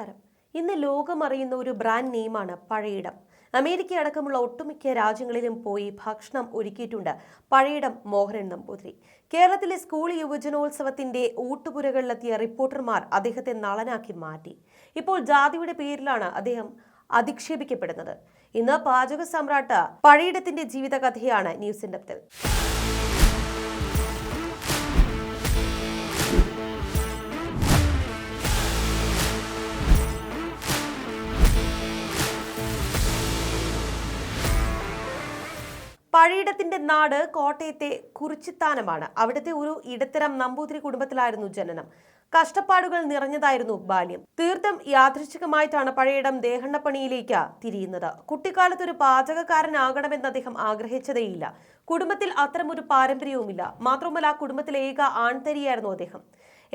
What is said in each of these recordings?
നമസ്കാരം ഇന്ന് ലോകമറിയുന്ന ഒരു ബ്രാൻഡ് നെയിമാണ് പഴയിടം. അമേരിക്ക അടക്കമുള്ള ഒട്ടുമിക്ക രാജ്യങ്ങളിലും പോയി ഭക്ഷണം ഒരുക്കിയിട്ടുണ്ട് പഴയിടം മോഹനൻ നമ്പൂതിരി. കേരളത്തിലെ സ്കൂൾ യുവജനോത്സവത്തിന്റെ ഊട്ടുപുരകളിലെത്തിയ റിപ്പോർട്ടർമാർ അദ്ദേഹത്തെ നളനാക്കി മാറ്റി. ഇപ്പോൾ ജാതിയുടെ പേരിലാണ് അദ്ദേഹം അധിക്ഷേപിക്കപ്പെടുന്നത്. ഇന്ന് പാചക സമ്രാട്ട് പഴയിടത്തിന്റെ ജീവിതകഥയാണ് ഡെപ്തിൽ. പഴയിടത്തിന്റെ നാട് കോട്ടയത്തെ കുറിച്ചിത്താനമാണ്. അവിടുത്തെ ഒരു ഇടത്തരം നമ്പൂതിരി കുടുംബത്തിലായിരുന്നു ജനനം. കഷ്ടപ്പാടുകൾ നിറഞ്ഞതായിരുന്നു ബാല്യം. തീർത്ഥം യാദൃച്ഛികമായിട്ടാണ് പഴയിടം ദേഹണ്ണപ്പണിയിലേക്ക് തിരിയുന്നത്. കുട്ടിക്കാലത്ത് ഒരു പാചകക്കാരനാകണമെന്ന് അദ്ദേഹം ആഗ്രഹിച്ചതേയില്ല. കുടുംബത്തിൽ അത്തരമൊരു പാരമ്പര്യവുമില്ല. മാത്രമല്ല കുടുംബത്തിലെ ഏക ആൺതരിയായിരുന്നു അദ്ദേഹം.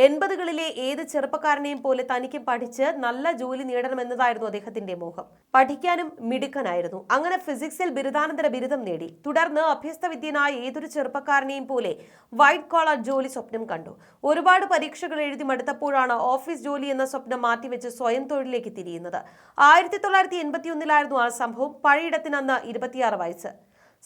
എൺപതുകളിലെ ഏത് ചെറുപ്പക്കാരനെയും പോലെ തനിക്കും പഠിച്ച് നല്ല ജോലി നേടണമെന്നതായിരുന്നു അദ്ദേഹത്തിന്റെ മോഹം. പഠിക്കാനും മിടുക്കനായിരുന്നു. അങ്ങനെ ഫിസിക്സിൽ ബിരുദാനന്തര ബിരുദം നേടി. തുടർന്ന് അഭ്യസ്തവിദ്യനായ ഏതൊരു ചെറുപ്പക്കാരനെയും പോലെ വൈറ്റ് കോളർ ജോലി സ്വപ്നം കണ്ടു. ഒരുപാട് പരീക്ഷകൾ എഴുതി മടുത്തപ്പോഴാണ് ഓഫീസ് ജോലി എന്ന സ്വപ്നം മാറ്റിവെച്ച് സ്വയം തൊഴിലിലേക്ക് തിരിയുന്നത്. ആയിരത്തി തൊള്ളായിരത്തി എൺപത്തിയൊന്നിലായിരുന്നു ആ സംഭവം. പഴയിടത്തിന് അന്ന് ഇരുപത്തിയാറ് വയസ്സ്.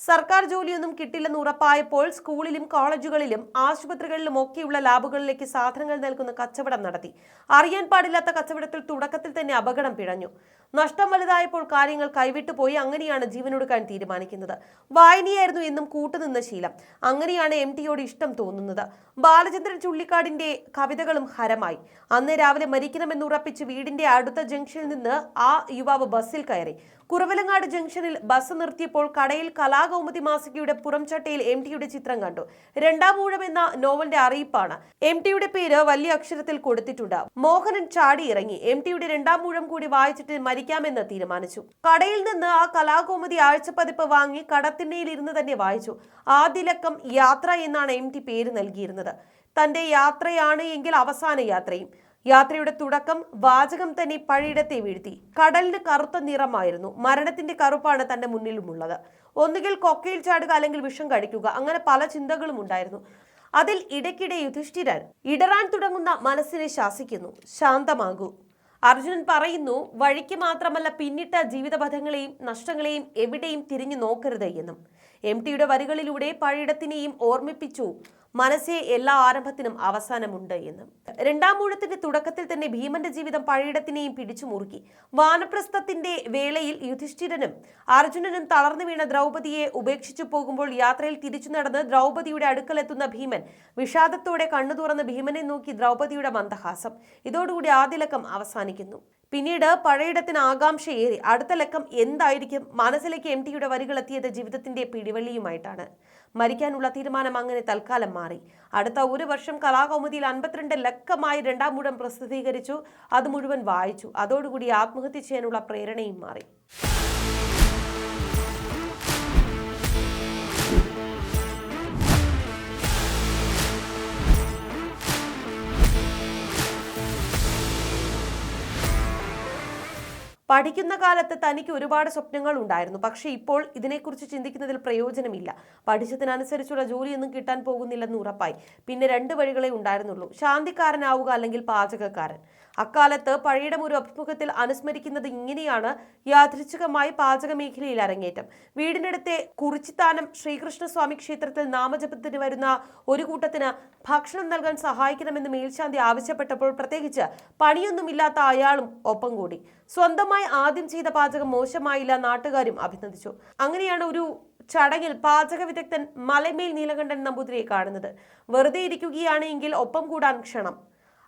സർക്കാർ ജോലിയൊന്നും കിട്ടില്ലെന്ന് ഉറപ്പായപ്പോൾ സ്കൂളിലും കോളേജുകളിലും ആശുപത്രികളിലും ഒക്കെയുള്ള ലാബുകളിലേക്ക് സാധനങ്ങൾ നൽകുന്ന കച്ചവടം നടത്തി. അറിയാൻ പാടില്ലാത്ത കച്ചവടത്തിൽ തുടക്കത്തിൽ തന്നെ അപകടം പിഴഞ്ഞു. നഷ്ടം വലുതായപ്പോൾ കാര്യങ്ങൾ കൈവിട്ടു പോയി. അങ്ങനെയാണ് ജീവനൊടുക്കാൻ തീരുമാനിക്കുന്നത്. വായനയായിരുന്നു എന്നും കൂട്ടുനിന്ന ശീലം. അങ്ങനെയാണ് എം ടിയോട് ഇഷ്ടം തോന്നുന്നത്. ബാലചന്ദ്രൻ ചുള്ളിക്കാടിന്റെ കവിതകളും ഹരമായി. അന്ന് രാവിലെ മരിക്കണമെന്ന് ഉറപ്പിച്ച് വീടിന്റെ അടുത്ത ജംഗ്ഷനിൽ നിന്ന് ആ യുവാവ് ബസ്സിൽ കയറി. കുറവലങ്ങാട് ജംഗ്ഷനിൽ ബസ് നിർത്തിയപ്പോൾ കടയിൽ കലാകൗമുദി മാസികയുടെ പുറംചട്ടയിൽ എം ടിയുടെ ചിത്രം കണ്ടു. രണ്ടാം ഊഴം എന്ന നോവലിന്റെ അറിയിപ്പാണ്. എം ടിയുടെ പേര് വലിയ അക്ഷരത്തിൽ കൊടുത്തിട്ടുണ്ട്. മോഹനൻ ചാടി ഇറങ്ങി. എം ടിയുടെ രണ്ടാം ഊഴം കൂടി വായിച്ചിട്ട് മരിക്കാമെന്ന് തീരുമാനിച്ചു. കടയിൽ നിന്ന് ആ കലാകൗമുദി ആഴ്ചപ്പതിപ്പ് വാങ്ങി കടത്തിണ്ണയിൽ ഇരുന്ന് തന്നെ വായിച്ചു. ആദ്യലക്കം യാത്ര എന്നാണ് എം പേര് നൽകിയിരുന്നത്. തന്റെ യാത്രയാണ് എങ്കിൽ അവസാന യാത്രയും. യാത്രയുടെ തുടക്കം വാചകം തന്നെ പഴയിടത്തെ വീഴ്ത്തി. കടലിന് കറുത്ത നിറമായിരുന്നു. മരണത്തിന്റെ കറുപ്പാണ് തന്റെ മുന്നിലുമുള്ളത്. ഒന്നുകിൽ കൊക്കയിൽ ചാടുക അല്ലെങ്കിൽ വിഷം കഴിക്കുക അങ്ങനെ പല ചിന്തകളും ഉണ്ടായിരുന്നു. അതിൽ ഇടയ്ക്കിടെ യുധിഷ്ഠിരൻ ഇടറാൻ തുടങ്ങുന്ന മനസ്സിനെ ശാസിക്കുന്നു. ശാന്തമാകൂ. അർജുനൻ പറയുന്നു വഴിക്ക് മാത്രമല്ല പിന്നിട്ട ജീവിതപഥങ്ങളെയും നഷ്ടങ്ങളെയും എവിടെയും തിരിഞ്ഞു നോക്കരുത് എന്നും. എം ടിയുടെ വരികളിലൂടെ പഴയിടത്തിനെയും ഓർമ്മിപ്പിച്ചു. മനസ്സെ എല്ലാ ആരംഭത്തിനും അവസാനമുണ്ട് എന്ന്. രണ്ടാം മൂഴത്തിന്റെ തുടക്കത്തിൽ തന്നെ ഭീമന്റെ ജീവിതം പഴയിടത്തിനെയും പിടിച്ചു മുറുക്കി. വാനപ്രസ്ഥത്തിന്റെ വേളയിൽ യുധിഷ്ഠിരനും അർജുനനും തളർന്നു വീണ ദ്രൗപതിയെ ഉപേക്ഷിച്ചു പോകുമ്പോൾ യാത്രയിൽ തിരിച്ചു നടന്ന് ദ്രൗപതിയുടെ അടുക്കലെത്തുന്ന ഭീമൻ വിഷാദത്തോടെ കണ്ണു തുറന്ന് ഭീമനെ നോക്കി ദ്രൗപതിയുടെ മന്ദഹാസം. ഇതോടുകൂടി ആദ്യ ലക്കം അവസാനിക്കുന്നു. പിന്നീട് പഴയിടത്തിന് ആകാംക്ഷയേറി അടുത്ത ലക്കം എന്തായിരിക്കും? മനസ്സിലേക്ക് എം ടിയുടെ വരികളെത്തിയത് ജീവിതത്തിന്റെ പിടിവള്ളിയുമായിട്ടാണ്. മരിക്കാനുള്ള തീരുമാനം അങ്ങനെ തൽക്കാലം മാറി. അടുത്ത ഒരു വർഷം കലാകൗമുദിയിൽ അൻപത്തിരണ്ട് ലക്കമായി രണ്ടാം മൂടം പ്രസിദ്ധീകരിച്ചു. അത് മുഴുവൻ വായിച്ചു. അതോടുകൂടി ആത്മഹത്യ ചെയ്യാനുള്ള പ്രേരണയും മാറി. പഠിക്കുന്ന കാലത്ത് തനിക്ക് ഒരുപാട് സ്വപ്നങ്ങൾ ഉണ്ടായിരുന്നു പക്ഷേ ഇപ്പോൾ ഇതിനെക്കുറിച്ച് ചിന്തിക്കുന്നതിൽ പ്രയോജനമില്ല. പഠിച്ചതിനനുസരിച്ചുള്ള ജോലിയൊന്നും കിട്ടാൻ പോകുന്നില്ലെന്ന് ഉറപ്പായി. പിന്നെ രണ്ട് വഴികളെ ഉണ്ടായിരുന്നുള്ളൂ. ശാന്തിക്കാരനാവുക അല്ലെങ്കിൽ പാചകക്കാരൻ. അക്കാലത്ത് പഴയിടം ഒരു അഭിമുഖത്തിൽ അനുസ്മരിക്കുന്നത് ഇങ്ങനെയാണ് യാദൃച്ഛികമായി പാചക മേഖലയിൽ അരങ്ങേറ്റം. വീടിനടുത്തെ കുറിച്ചിത്താനം ശ്രീകൃഷ്ണസ്വാമി ക്ഷേത്രത്തിൽ നാമജപത്തിന് വരുന്ന ഒരു കൂട്ടത്തിന് ഭക്ഷണം നൽകാൻ സഹായിക്കണമെന്ന് മേൽശാന്തി ആവശ്യപ്പെട്ടപ്പോൾ പ്രത്യേകിച്ച് പണിയൊന്നുമില്ലാത്ത അയാളും ഒപ്പം കൂടി. സ്വന്തമായി ആദ്യം ചെയ്ത പാചകം മോശമായില്ല നാട്ടുകാരും അഭിനന്ദിച്ചു. അങ്ങനെയാണ് ഒരു ചടങ്ങിൽ പാചക വിദഗ്ധൻ മലമേൽ നീലകണ്ഠൻ നമ്പൂതിരിയെ കാണുന്നത്. വെറുതെ ഇരിക്കുകയാണെങ്കിൽ ഒപ്പം കൂടാൻ ക്ഷണം.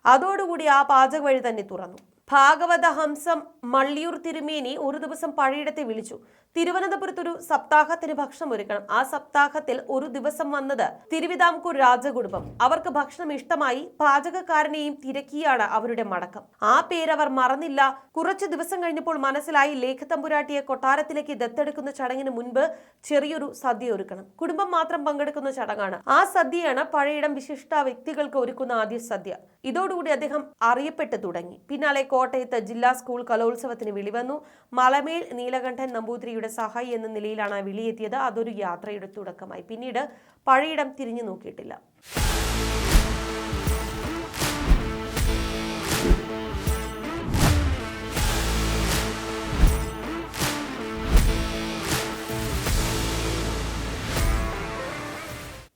അതോടുകൂടി ആ പാചക വഴി തന്നെ തുറന്നു. ഭാഗവത ഹംസം മള്ളിയൂർ തിരുമേനി ഒരു ദിവസം പഴയിടത്തെ വിളിച്ചു. തിരുവനന്തപുരത്തൊരു സപ്താഹത്തിന് ഭക്ഷണം ഒരുക്കണം. ആ സപ്താഹത്തിൽ ഒരു ദിവസം വന്നത് തിരുവിതാംകൂർ രാജകുടുംബം. അവർക്ക് ഭക്ഷണം ഇഷ്ടമായി പാചകക്കാരനെയും തിരക്കിയാണ് അവരുടെ മടക്കം. ആ പേരവർ മറന്നില്ല. കുറച്ചു ദിവസം കഴിഞ്ഞപ്പോൾ മനസ്സിലായി ലേഖത്തമ്പുരാട്ടിയെ കൊട്ടാരത്തിലേക്ക് ദത്തെടുക്കുന്ന ചടങ്ങിന് മുൻപ് ചെറിയൊരു സദ്യ ഒരുക്കണം. കുടുംബം മാത്രം പങ്കെടുക്കുന്ന ചടങ്ങാണ്. ആ സദ്യയാണ് പഴയിടം വിശിഷ്ട വ്യക്തികൾക്ക് ഒരുക്കുന്ന ആദ്യ സദ്യ. ഇതോടുകൂടി അദ്ദേഹം അറിയപ്പെട്ടു തുടങ്ങി. പിന്നാലെ കോട്ടയത്ത് ജില്ലാ സ്കൂൾ കലോത്സവത്തിന് വിളിവന്നു. മലമേൽ നീലകണ്ഠൻ നമ്പൂതിരിയുടെ വ്യക്തിയുടെ സഹായി എന്ന നിലയിലാണ് വിളിയെത്തിയത്. അതൊരു യാത്രയുടെ തുടക്കമായി. പിന്നീട് പഴയിടം തിരിഞ്ഞു നോക്കിയിട്ടില്ല.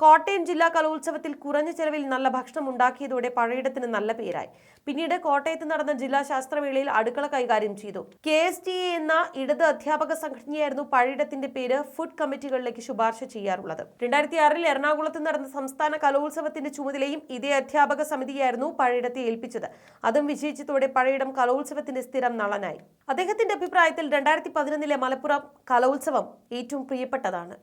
കോട്ടയം ജില്ലാ കലോത്സവത്തിൽ കുറഞ്ഞ ചെലവിൽ നല്ല ഭക്ഷണം ഉണ്ടാക്കിയതോടെ പഴയിടത്തിന് നല്ല പേരായി. പിന്നീട് കോട്ടയത്ത് നടന്ന ജില്ലാ ശാസ്ത്രമേളയിൽ അടുക്കള കൈകാര്യം ചെയ്തു. കെ എസ് ടി എ എന്ന ഇടത് അധ്യാപക സംഘടനയായിരുന്നു പഴയിടത്തിന്റെ പേര് ഫുഡ് കമ്മിറ്റികളിലേക്ക് ശുപാർശ ചെയ്യാറുള്ളത്. രണ്ടായിരത്തി ആറിൽ എറണാകുളത്ത് നടന്ന സംസ്ഥാന കലോത്സവത്തിന്റെ ചുമതലയും ഇതേ അധ്യാപക സമിതിയായിരുന്നു പഴയിടത്തെ ഏൽപ്പിച്ചത്. അതും വിജയിച്ചതോടെ പഴയിടം കലോത്സവത്തിന്റെ സ്ഥിരം നളനായി. അദ്ദേഹത്തിന്റെ അഭിപ്രായത്തിൽ രണ്ടായിരത്തി പതിനൊന്നിലെ മലപ്പുറം കലോത്സവം ഏറ്റവും പ്രിയപ്പെട്ടതാണ്.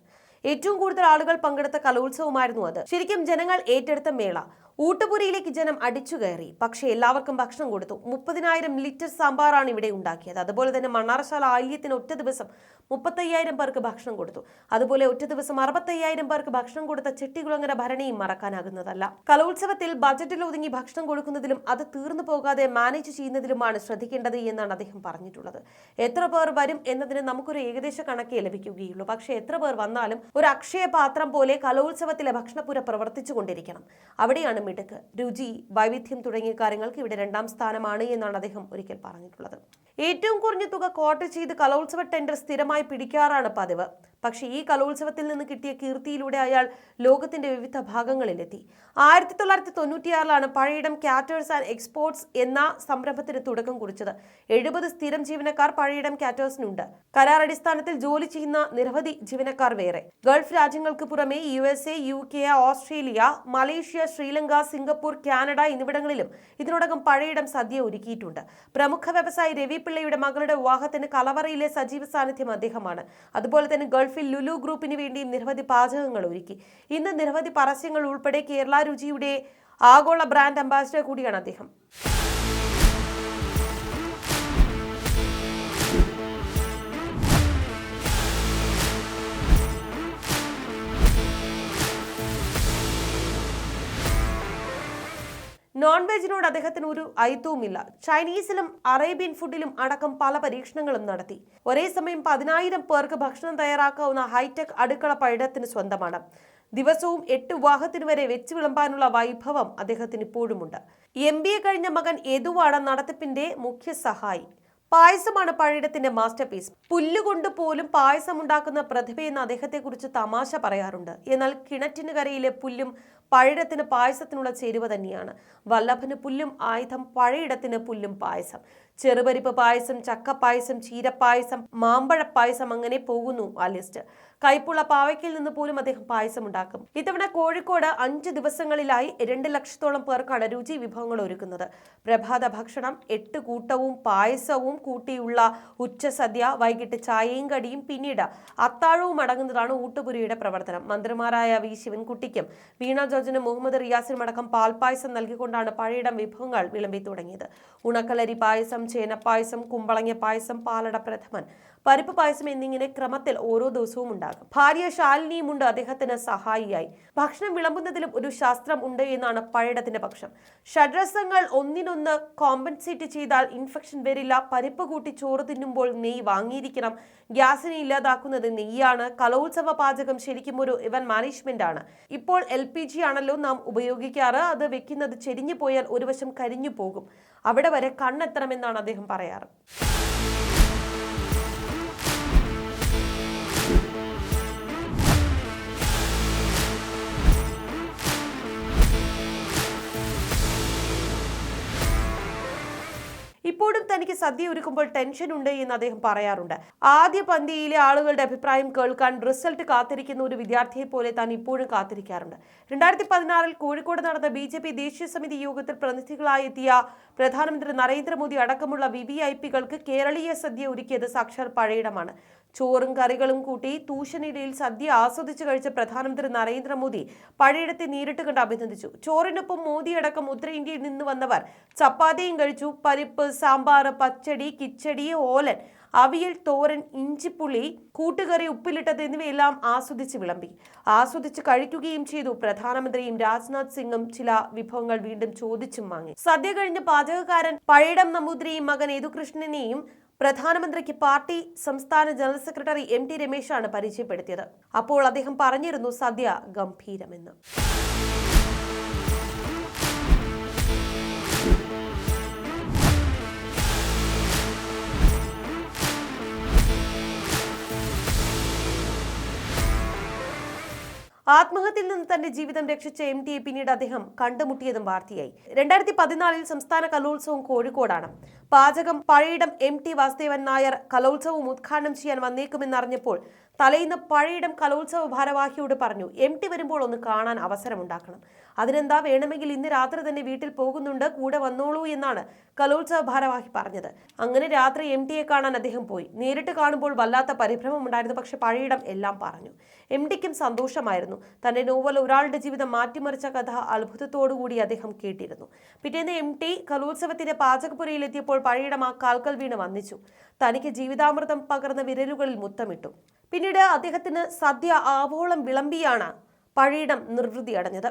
ഏറ്റവും കൂടുതൽ ആളുകൾ പങ്കെടുത്ത കലോത്സവമായിരുന്നു അത്. ശരിക്കും ജനങ്ങൾ ഏറ്റെടുത്ത മേള. ഊട്ടുപുരിയിലേക്ക് ജനം അടിച്ചു കയറി. പക്ഷേ എല്ലാവർക്കും ഭക്ഷണം കൊടുത്തു. മുപ്പതിനായിരം ലിറ്റർ സാമ്പാറാണ് ഇവിടെ ഉണ്ടാക്കിയത്. അതുപോലെ തന്നെ മണ്ണാറശാല ആയില്യത്തിന് ഒറ്റ ദിവസം മുപ്പത്തയ്യായിരം പേർക്ക് ഭക്ഷണം കൊടുത്തു. അതുപോലെ ഒറ്റ ദിവസം അറുപത്തയ്യായിരം പേർക്ക് ഭക്ഷണം കൊടുത്ത ചെട്ടികുളങ്ങര ഭരണിയും മറക്കാനാകുന്നതല്ല. കലോത്സവത്തിൽ ബജറ്റിൽ ഒതുങ്ങി ഭക്ഷണം കൊടുക്കുന്നതിലും അത് തീർന്നു പോകാതെ മാനേജ് ചെയ്യുന്നതിലുമാണ് ശ്രദ്ധിക്കേണ്ടത് എന്നാണ് അദ്ദേഹം പറഞ്ഞിട്ടുള്ളത്. എത്ര പേർ വരും എന്നതിന് നമുക്കൊരു ഏകദേശ കണക്കേ ലഭിക്കുകയുള്ളൂ. പക്ഷേ എത്ര പേർ വന്നാലും ഒരു അക്ഷയ പാത്രം പോലെ കലോത്സവത്തിലെ ഭക്ഷണപ്പുര പ്രവർത്തിച്ചു കൊണ്ടിരിക്കണം അവിടെയാണ് മിടുക്ക് രുചി വൈവിധ്യം തുടങ്ങിയ കാര്യങ്ങൾക്ക് ഇവിടെ രണ്ടാം സ്ഥാനമാണ് എന്നാണ് അദ്ദേഹം ഒരിക്കൽ പറഞ്ഞിട്ടുള്ളത്. ഏറ്റവും കുറഞ്ഞ തുക കോട്ട് ചെയ്ത് കലോത്സവ ടെൻഡർ സ്ഥിരമായി പിടിക്കാറാണ് പതിവ്. പക്ഷേ ഈ കലോത്സവത്തിൽ നിന്ന് കിട്ടിയ കീർത്തിയിലൂടെ അയാൾ ലോകത്തിന്റെ വിവിധ ഭാഗങ്ങളിലെത്തി. ആയിരത്തി തൊള്ളായിരത്തി തൊണ്ണൂറ്റിയാറിലാണ് പഴയിടം കാറ്റേഴ്സ് ആൻഡ് എക്സ്പോർട്സ് എന്ന സംരംഭത്തിന് തുടക്കം കുറിച്ചത്. എഴുപത് സ്ഥിരം ജീവനക്കാർ പഴയിടം കാറ്റേഴ്സിനുണ്ട്. കരാർ അടിസ്ഥാനത്തിൽ ജോലി ചെയ്യുന്ന നിരവധി ജീവനക്കാർ വേറെ. ഗൾഫ് രാജ്യങ്ങൾക്ക് പുറമെ U S A U K Australia Malaysia Sri Lanka Singapore Canada എന്നിവിടങ്ങളിലും ഇതിനോടകം പഴയിടം സദ്യ ഒരുക്കിയിട്ടുണ്ട്. പ്രമുഖ വ്യവസായി രവി പിള്ളയുടെ മകളുടെ വിവാഹത്തിന് കലവറയിലെ സജീവ സാന്നിധ്യം അദ്ദേഹമാണ്. അതുപോലെ തന്നെ ഗൾഫിൽ ലുലു ഗ്രൂപ്പിന് വേണ്ടിയും നിരവധി പാചകങ്ങൾ ഒരുക്കി. ഇന്ന് നിരവധി പരസ്യങ്ങൾ ഉൾപ്പെടെ കേരള രുചിയുടെ ആഗോള ബ്രാൻഡ് അംബാസിഡർ കൂടിയാണ് അദ്ദേഹം. നോൺ വെജിനോട് അദ്ദേഹത്തിന് ഒരു ഐത്തവുമില്ല ചൈനീസിലും അറേബ്യൻ ഫുഡിലും അടക്കം പല പരീക്ഷണങ്ങളും നടത്തി. ഒരേ സമയം പതിനായിരം പേർക്ക് ഭക്ഷണം തയ്യാറാക്കാവുന്ന ഹൈടെക് അടുക്കള പഴയത്തിന് സ്വന്തമാണ്. ദിവസവും എട്ട് വിവാഹത്തിന് വരെ വെച്ച് വിളമ്പാനുള്ള വൈഭവം അദ്ദേഹത്തിന് ഇപ്പോഴുമുണ്ട്. എം ബി എ കഴിഞ്ഞ മകൻ യദുവാണ് നടത്തിപ്പിന്റെ മുഖ്യ സഹായി. പായസമാണ് പഴയിടത്തിന്റെ മാസ്റ്റർ പീസ് പുല്ലുകൊണ്ട് പോലും പായസം ഉണ്ടാക്കുന്ന പ്രതിഭയെന്ന് അദ്ദേഹത്തെക്കുറിച്ച് തമാശ പറയാറുണ്ട്. എന്നാൽ കിണറ്റിന് കരയിലെ പുല്ലും പഴയിടത്തിന് പായസത്തിനുള്ള ചേരുവ തന്നെയാണ്. വല്ലഭന് പുല്ലും ആയുധം പഴയിടത്തിന് പുല്ലും പായസം. ചെറുപരിപ്പ് പായസം ചക്കപ്പായസം ചീരപ്പായസം മാമ്പഴ പായസം അങ്ങനെ പോകുന്നു ആ ലിസ്റ്റ് കൈപ്പുള്ള പാവയ്ക്കിൽ നിന്ന് പോലും അദ്ദേഹം പായസം ഉണ്ടാക്കും ഇത്തവണ കോഴിക്കോട് അഞ്ച് ദിവസങ്ങളിലായി രണ്ട് ലക്ഷത്തോളം പേർക്കാണ് രുചി വിഭവങ്ങൾ ഒരുക്കുന്നത്. പ്രഭാത ഭക്ഷണം എട്ട് കൂട്ടവും പായസവും കൂട്ടിയുള്ള ഉച്ചസദ്യ വൈകിട്ട് ചായയും കടിയും പിന്നീട് അത്താഴവും അടങ്ങുന്നതാണ് ഊട്ടുപുരിയുടെ പ്രവർത്തനം. മന്ത്രിമാരായ വി. ശിവൻകുട്ടിക്കും വീണ ജോർജിനും മുഹമ്മദ് റിയാസിനും അടക്കം പാൽപ്പായസം നൽകിക്കൊണ്ടാണ് പഴയിടം വിഭവങ്ങൾ വിളമ്പി തുടങ്ങിയത് ഉണക്കലരി പായസം ചേനപ്പായസം കുമ്പളങ്ങ പായസം പാലട പ്രഥമൻ പരിപ്പ് പായസം എന്നിങ്ങനെ ക്രമത്തിൽ ഓരോ ദിവസവും ഉണ്ടാകും. ഭാര്യ ശാലിനിയും ഉണ്ട്. അദ്ദേഹത്തിന് സഹായിയായി. ഭക്ഷണം വിളമ്പുന്നതിലും ഒരു ശാസ്ത്രം ഉണ്ട് എന്നാണ് പഴയടത്തിന്റെ പക്ഷം. ഷഡ്രസങ്ങൾ ഒന്നിനൊന്ന് കോമ്പൻസേറ്റ് ചെയ്താൽ ഇൻഫെക്ഷൻ വരില്ല. പരിപ്പ് കൂട്ടി ചോറ് തിന്നുമ്പോൾ നെയ്യ് വാങ്ങിയിരിക്കണം. ഗ്യാസിനെ ഇല്ലാതാക്കുന്നത് നെയ്യാണ്. കലോത്സവ പാചകം ശരിക്കും ഒരു ഇവൻ മാനേജ്മെന്റ് ആണ് ഇപ്പോൾ എൽ പി ജി ആണല്ലോ നാം ഉപയോഗിക്കാറ്. അത് വെക്കുന്നത് ചെരിഞ്ഞു പോയാൽ ഒരു വശം കരിഞ്ഞു പോകും. അവിടെ വരെ കണ്ണെത്തണമെന്നാണ് അദ്ദേഹം പറയാറ്. ഇപ്പോഴും തനിക്ക് സദ്യ ഒരുക്കുമ്പോൾ ടെൻഷൻ ഉണ്ട് എന്ന് അദ്ദേഹം പറയാറുണ്ട്. ആദ്യ പന്തിയിലെ ആളുകളുടെ അഭിപ്രായം കേൾക്കാൻ റിസൾട്ട് കാത്തിരിക്കുന്ന ഒരു വിദ്യാർത്ഥിയെ പോലെ താൻ ഇപ്പോഴും കാത്തിരിക്കാറുണ്ട്. രണ്ടായിരത്തി പതിനാറിൽ കോഴിക്കോട് നടന്ന ബി ജെ പി ദേശീയ സമിതി യോഗത്തിൽ പ്രതിനിധികളായി എത്തിയ പ്രധാനമന്ത്രി നരേന്ദ്രമോദി അടക്കമുള്ള വി വി ഐ പികൾക്ക് കേരളീയ സദ്യ ഒരുക്കിയത് സാക്ഷാൽ പഴയിടമാണ്. ചോറും കറികളും കൂട്ടി തൂഷനിടയിൽ സദ്യ ആസ്വദിച്ചു കഴിച്ച പ്രധാനമന്ത്രി നരേന്ദ്രമോദി പഴയിടത്തെ നേരിട്ട് കണ്ട് അഭിനന്ദിച്ചു. ചോറിനൊപ്പം മോദി അടക്കം ഉത്തരേന്ത്യയിൽ നിന്ന് വന്നവർ ചപ്പാത്തിയും കഴിച്ചു. പരിപ്പ് സാമ്പാർ പച്ചടി കിച്ചടി ഓലൻ അവിയൽ തോരൻ ഇഞ്ചിപ്പുളി കൂട്ടുകറി ഉപ്പിലിട്ടത് എന്നിവയെല്ലാം ആസ്വദിച്ച് വിളമ്പി. ആസ്വദിച്ച് കഴിക്കുകയും ചെയ്തു. പ്രധാനമന്ത്രിയും രാജ്നാഥ് സിംഗും ചില വിഭവങ്ങൾ വീണ്ടും ചോദിച്ചും വാങ്ങി. സദ്യ കഴിഞ്ഞ് പാചകക്കാരൻ പഴയിടം നമ്പൂതിരിയും മകൻ യദുകൃഷ്ണനെയും പ്രധാനമന്ത്രിക്ക് പാർട്ടി സംസ്ഥാന ജനറൽ സെക്രട്ടറി എം ടി രമേശാണ് പരിചയപ്പെടുത്തിയത്. അപ്പോൾ അദ്ദേഹം പറഞ്ഞിരുന്നു സദ്യ ഗംഭീരമെന്ന്. ആത്മഹത്യയിൽ നിന്ന് തന്റെ ജീവിതം രക്ഷിച്ച എം ടിയെ പിന്നീട് അദ്ദേഹം കണ്ടുമുട്ടിയതും വാർത്തയായി. രണ്ടായിരത്തി പതിനാലിൽ സംസ്ഥാന കലോത്സവം കോഴിക്കോടാണ്. പാചകം പഴയിടം എം ടി വാസുദേവൻ നായർ കലോത്സവം ഉദ്ഘാടനം ചെയ്യാൻ വന്നേക്കുമെന്നറിഞ്ഞപ്പോൾ തലേന്ന് പഴയിടം കലോത്സവ ഭാരവാഹിയോട് പറഞ്ഞു എം ടി വരുമ്പോൾ ഒന്ന് കാണാൻ അവസരമുണ്ടാക്കണം. അതിനെന്താ വേണമെങ്കിൽ ഇന്ന് രാത്രി തന്നെ വീട്ടിൽ പോകുന്നുണ്ട് കൂടെ വന്നോളൂ എന്നാണ് കലോത്സവ ഭാരവാഹി പറഞ്ഞത്. അങ്ങനെ രാത്രി എം ടിയെ കാണാൻ അദ്ദേഹം പോയി. നേരിട്ട് കാണുമ്പോൾ വല്ലാത്ത പരിഭ്രമം ഉണ്ടായിരുന്നു. പക്ഷെ പഴയിടം എല്ലാം പറഞ്ഞു. എം ടിക്കും സന്തോഷമായിരുന്നു. തന്റെ നോവൽ ഒരാളുടെ ജീവിതം മാറ്റിമറിച്ച കഥ അത്ഭുതത്തോടുകൂടി അദ്ദേഹം കേട്ടിരുന്നു. പിറ്റേന്ന് എം ടി കലോത്സവത്തിന്റെ പാചകപ്പുരയിലെത്തിയപ്പോൾ പഴയിടം ആ കാൽക്കൽ വീണ് വന്നിച്ചു. തനിക്ക് ജീവിതാമൃതം പകർന്ന വിരലുകളിൽ മുത്തമിട്ടു. പിന്നീട് അദ്ദേഹത്തിന് സദ്യ ആവോളം വിളമ്പിയാണ് പഴയിടം നിർവൃതി അടഞ്ഞത്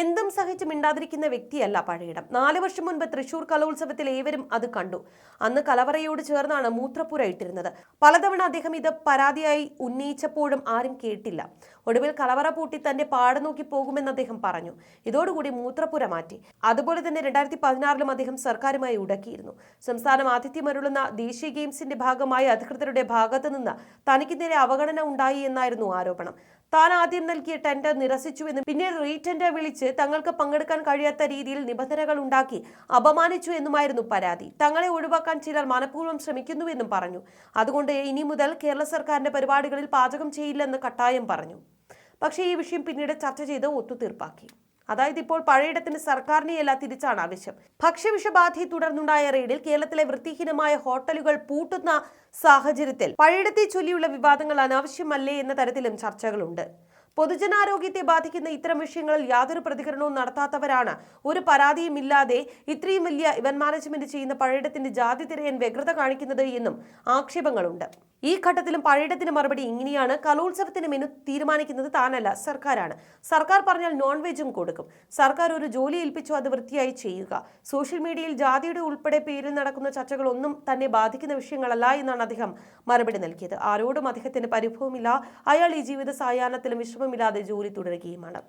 എന്തും സഹിച്ച് മിണ്ടാതിരിക്കുന്ന വ്യക്തിയല്ല പഴയിടം. നാല് വർഷം മുൻപ് തൃശൂർ കലോത്സവത്തിൽ ഏവരും അത് കണ്ടു. അന്ന് കലവറയോട് ചേർന്നാണ് മൂത്രപ്പുര ഇട്ടിരുന്നത്. പലതവണ അദ്ദേഹം ഇത് പരാതിയായി ഉന്നയിച്ചപ്പോഴും ആരും കേട്ടില്ല. ഒടുവിൽ കലവറ പൂട്ടി തന്റെ പാട് നോക്കി പോകുമെന്ന് അദ്ദേഹം പറഞ്ഞു. ഇതോടുകൂടി മൂത്രപ്പുര മാറ്റി. അതുപോലെ തന്നെ രണ്ടായിരത്തി പതിനാറിലും അദ്ദേഹം സർക്കാരുമായി ഉടക്കിയിരുന്നു. സംസ്ഥാനം ആതിഥ്യമരുളുന്ന ദേശീയ ഗെയിംസിന്റെ ഭാഗമായി അധികൃതരുടെ ഭാഗത്തു നിന്ന് തനിക്ക് നേരെ അവഗണന ഉണ്ടായി എന്നായിരുന്നു ആരോപണം. താൻ ആദ്യം നൽകിയ ടെൻഡർ നിരസിച്ചുവെന്നും പിന്നീട് റീടെൻഡർ വിളിച്ച് തങ്ങൾക്ക് പങ്കെടുക്കാൻ കഴിയാത്ത രീതിയിൽ നിബന്ധനകൾ ഉണ്ടാക്കി അപമാനിച്ചു എന്നുമായിരുന്നു പരാതി. തങ്ങളെ ഒഴിവാക്കാൻ ചിലർ മനഃപൂർവം ശ്രമിക്കുന്നുവെന്നും പറഞ്ഞു. അതുകൊണ്ട് ഇനി മുതൽ കേരള സർക്കാരിന്റെ പരിപാടികളിൽ പാചകം ചെയ്യില്ലെന്ന് കട്ടായം പറഞ്ഞു. പക്ഷേ ഈ വിഷയം പിന്നീട് ചർച്ച ചെയ്ത് ഒത്തുതീർപ്പാക്കി. അതായത് ഇപ്പോൾ പഴയിടത്തിന് സർക്കാരിനെയല്ല തിരിച്ചാണ് ആവശ്യം. ഭക്ഷ്യവിഷബാധയെ തുടർന്നുണ്ടായ റെയ്ഡിൽ കേരളത്തിലെ വൃത്തിഹീനമായ ഹോട്ടലുകൾ പൂട്ടുന്ന സാഹചര്യത്തിൽ പഴയിടത്തെ ചൊല്ലിയുള്ള വിവാദങ്ങൾ അനാവശ്യമല്ലേ എന്ന തരത്തിലും ചർച്ചകളുണ്ട്. പൊതുജനാരോഗ്യത്തെ ബാധിക്കുന്ന ഇത്തരം വിഷയങ്ങളിൽ യാതൊരു പ്രതികരണവും നടത്താത്തവരാണ്. ഒരു പരാതിയും ഇല്ലാതെ ഇത്രയും വലിയ ഇവന്റ് മാനേജ്മെന്റ് ചെയ്യുന്ന പഴയടത്തിന്റെ ജാതി തിരയൻ വ്യഗ്രത കാണിക്കുന്നത് എന്നും ആക്ഷേപങ്ങളുണ്ട്. ഈ ഘട്ടത്തിലും പഴയിടത്തിന് മറുപടി ഇങ്ങനെയാണ്. കലോത്സവത്തിന് മെനു തീരുമാനിക്കുന്നത് താനല്ല സർക്കാരാണ്. സർക്കാർ പറഞ്ഞാൽ നോൺ വെജും കൊടുക്കും. സർക്കാർ ഒരു ജോലി ഏൽപ്പിച്ചു അത് വൃത്തിയായി ചെയ്യുക. സോഷ്യൽ മീഡിയയിൽ ജാതിയുടെ ഉൾപ്പെടെ പേരിൽ നടക്കുന്ന ചർച്ചകളൊന്നും തന്നെ ബാധിക്കുന്ന വിഷയങ്ങളല്ല എന്നാണ് അദ്ദേഹം മറുപടി നൽകിയത്. ആരോടും അദ്ദേഹത്തിന് പരിഭവമില്ല. അയാൾ ഈ ജീവിത സായാഹ്നത്തിലും വിശ്രമമില്ലാതെ ജോലി തുടരുകയുമാണ്